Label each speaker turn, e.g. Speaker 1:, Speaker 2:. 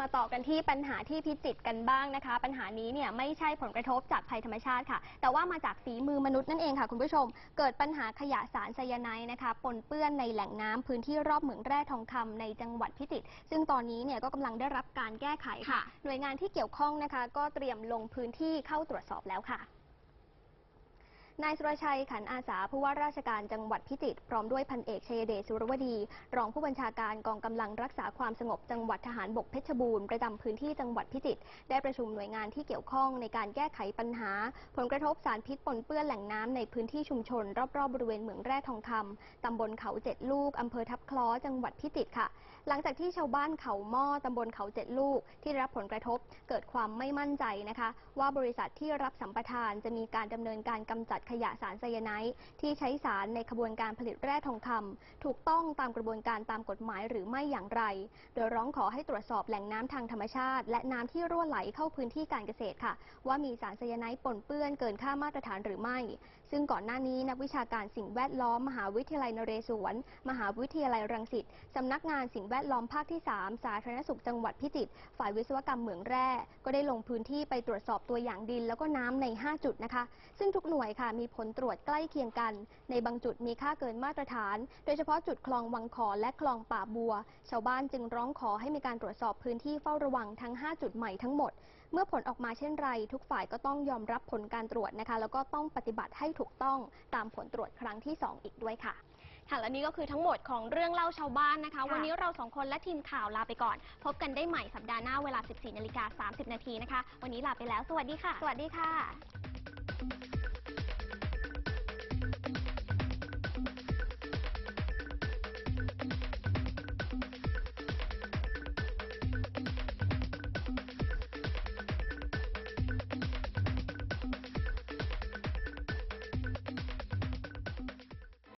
Speaker 1: มาต่อกันที่ปัญหาที่พิจิตรกันบ้างนะคะ ปัญหานี้เนี่ยไม่ใช่ผลกระทบจากภัยธรรมชาติค่ะ แต่ว่ามาจากฝีมือมนุษย์นั่นเองค่ะคุณผู้ชม เกิดปัญหาขยะสารไซยาไนด์นะคะปนเปื้อนในแหล่งน้ำพื้นที่รอบเหมืองแร่ทองคำในจังหวัดพิจิตรซึ่งตอนนี้เนี่ยก็กำลังได้รับการแก้ไขค่ะ หน่วยงานที่เกี่ยวข้องนะคะ ก็เตรียมลงพื้นที่เข้าตรวจสอบแล้วค่ะ นายสุรชัยขันอาสาผู้ว่าราชการจังหวัดพิจิตรพร้อมด้วยพันเอกชัยเดชสุรวดี รองผู้บัญชาการกองกำลังรักษาความสงบจังหวัดทหารบกเพชรบูรณ์ประจำพื้นที่จังหวัดพิจิตรได้ประชุมหน่วยงานที่เกี่ยวข้องในการแก้ไขปัญหา ผลกระทบสารพิษปนเปื้อนแหล่งน้ำในพื้นที่ชุมชน รอบๆบริเวณเหมืองแร่ทองคำตำบลเขาเจ็ดลูกอำเภอทับคล้อจังหวัดพิจิตรค่ะ หลังจากที่ชาวบ้านเขาหม้อตำบลเขาเจ็ดลูก ที่ได้รับผลกระทบเกิดความไม่มั่นใจนะคะ ว่าบริษัทที่รับสัมปทานจะมีการดำเนินการกำจัดขยะสารไซยาไนด์ที่ใช้สารในขบวนการผลิตแร่ทองคำถูกต้องตามกระบวนการตามกฎหมายหรือไม่อย่างไร โดยร้องขอให้ตรวจสอบแหล่งน้ำทางธรรมชาติ และน้ำที่รั่วไหลเข้าพื้นที่การเกษตรค่ะ ว่ามีสารไซยาไนด์ปนเปื้อนเกินค่ามาตรฐานหรือไม่ ซึ่งก่อนหน้านี้นักวิชาการสิ่งแวดล้อมมหาวิทยาลัยนเรศวร มหาวิทยาลัยรังสิตสำนักงานสิ่งแวดล้อมภาคที่ 3 สาธารณสุขจังหวัดพิจิตรฝ่ายวิศวกรรมเหมืองแร่ ก็ได้ลงพื้นที่ไปตรวจสอบตัวอย่างดิน แล้วก็น้ำใน 5 จุดนะคะ ซึ่งทุกหน่วยค่ะมีผลตรวจใกล้เคียงกัน ในบางจุดมีค่าเกินมาตรฐาน โดยเฉพาะจุดคลองวังขอและคลองป่าบัว ชาวบ้านจึงร้องขอให้มีการตรวจสอบพื้นที่เฝ้าระวังทั้ง 5 จุดใหม่ทั้งหมด เมื่อผลออกมาเช่นไร ทุกฝ่ายก็ต้องยอมรับผลการตรวจนะคะ แล้วก็ต้องปฏิบัติให้ถูกต้องตามผลตรวจครั้งที่ 2 อีกด้วยค่ะ
Speaker 2: ค่ะและนี่ก็คือทั้งหมดของเรื่องเล่าชาวบ้านนะคะ
Speaker 1: ค่ะ
Speaker 2: วันนี้เราสองคนและทีมข่าวลาไปก่อน พบกันได้ใหม่สัปดาห์หน้าเวลา 14นาฬิกา30 นาทีนะคะ วันนี้ลาไปแล้ว สวัสดีค่ะ
Speaker 1: สวัสดีค่ะ